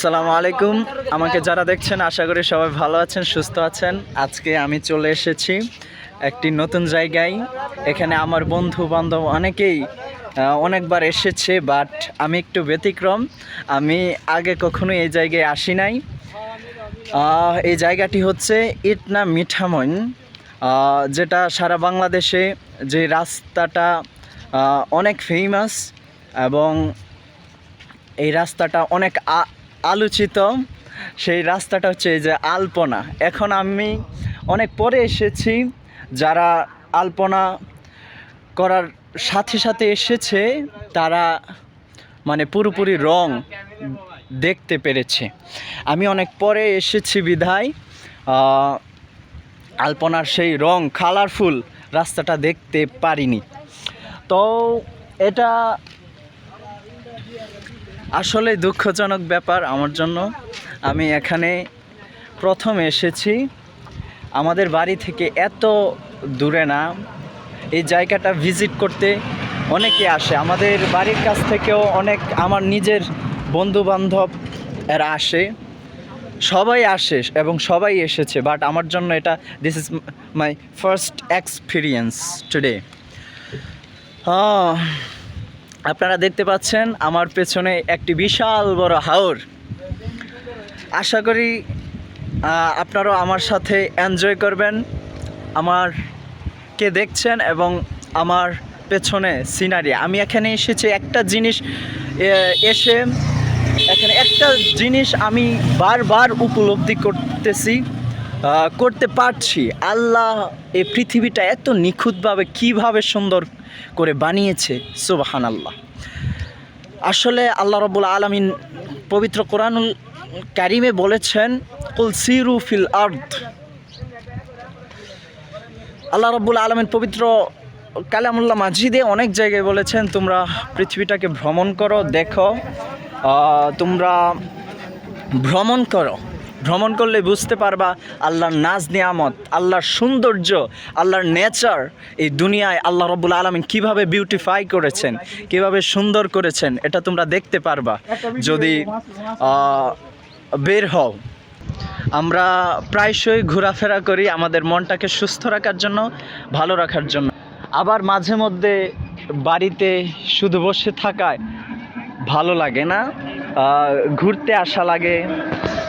সালামু আলাইকুম। আমাকে যারা দেখছেন, আশা করি সবাই ভালো আছেন, সুস্থ আছেন। আজকে আমি চলে এসেছি একটি নতুন জায়গায়। এখানে আমার বন্ধু বান্ধব অনেকেই অনেকবার এসেছে, বাট আমি একটু ব্যতিক্রম। আমি আগে কখনো এই জায়গায় আসি নাই। এই জায়গাটি হচ্ছে ইটনা মিঠামইন যেটা সারা বাংলাদেশে যে রাস্তাটা অনেক ফেমাস এবং এই রাস্তাটা অনেক আলোচিত। সেই রাস্তাটা হচ্ছে এই যে আলপনা। এখন আমি অনেক পরে এসেছি, যারা আলপনা করার সাথে সাথে এসেছে, তারা মানে পুরোপুরি রং দেখতে পেরেছে। আমি অনেক পরে এসেছি বিধায় আলপনার সেই রং কালারফুল রাস্তাটা দেখতে পারিনি। তো এটা আসলে দুঃখজনক ব্যাপার আমার জন্য। আমি এখানে প্রথম এসেছি। আমাদের বাড়ি থেকে এত দূরে না। এই জায়গাটা ভিজিট করতে অনেকে আসে। আমাদের বাড়ির কাছ থেকেও অনেক আমার নিজের বন্ধু বান্ধব এরা আসে। সবাই আসে এবং সবাই এসেছে বাট আমার জন্য এটা this is my first experience today আপনারা দেখতে পাচ্ছেন আমার পেছনে একটি বিশাল বড় হাওর। আশা করি আপনারাও আমার সাথে এনজয় করবেন। আমার কে দেখছেন এবং আমার পেছনে সিনারি আমি এখানে এসেছি একটা জিনিস এসে এখানে একটা জিনিস আমি বারবার উপলব্ধি করতেছি। করতে পারছি। আল্লাহ এই পৃথিবীটা এত নিখুঁতভাবে কীভাবে সুন্দর করে বানিয়েছে সুবাহান আল্লাহ আসলে আল্লাহ রবুল আলমিন পবিত্র কোরআনুল কারিমে বলেছেন, কুল সিরু ফিল আর্থ আল্লাহ রব্বুল আলমিন পবিত্র কালামুল্লাহ মাজিদে অনেক জায়গায় বলেছেন, তোমরা পৃথিবীটাকে ভ্রমণ করো, দেখো তোমরা ভ্রমণ করো। ভ্রমণ করলে বুঝতে পারবা আল্লাহর নাজ নিয়ামত, আল্লাহর সৌন্দর্য, আল্লাহর নেচার এই দুনিয়ায় আল্লাহ রব্বুল আলমিন কীভাবে বিউটিফাই করেছেন, কীভাবে সুন্দর করেছেন, এটা তোমরা দেখতে পারবা। যদি বের হও। আমরা প্রায়শই ঘোরাফেরা করি আমাদের মনটাকে সুস্থ রাখার জন্য, ভালো রাখার জন্য। আবার মাঝে মধ্যে বাড়িতে শুধু বসে থাকায় ভালো লাগে না। ঘুরতে আসা লাগে।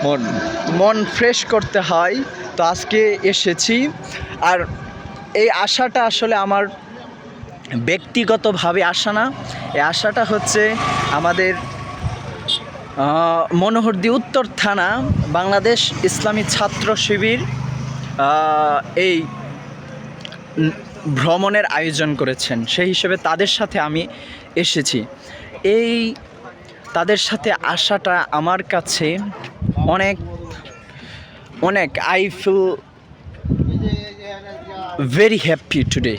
মন। মন ফ্রেশ করতে হয়। তো আজকে এসেছি। আর এই আশাটা আসলে আমার ব্যক্তিগতভাবে আসা না। এই আশাটা হচ্ছে আমাদের মনোহরদি উত্তর থানা, বাংলাদেশ ইসলামী ছাত্র শিবির এই ভ্রমণের আয়োজন করেছেন। সেই হিসেবে তাদের সাথে আমি এসেছি। এই তাদের সাথে আসাটা আমার কাছে অনেক অনেক I feel very happy today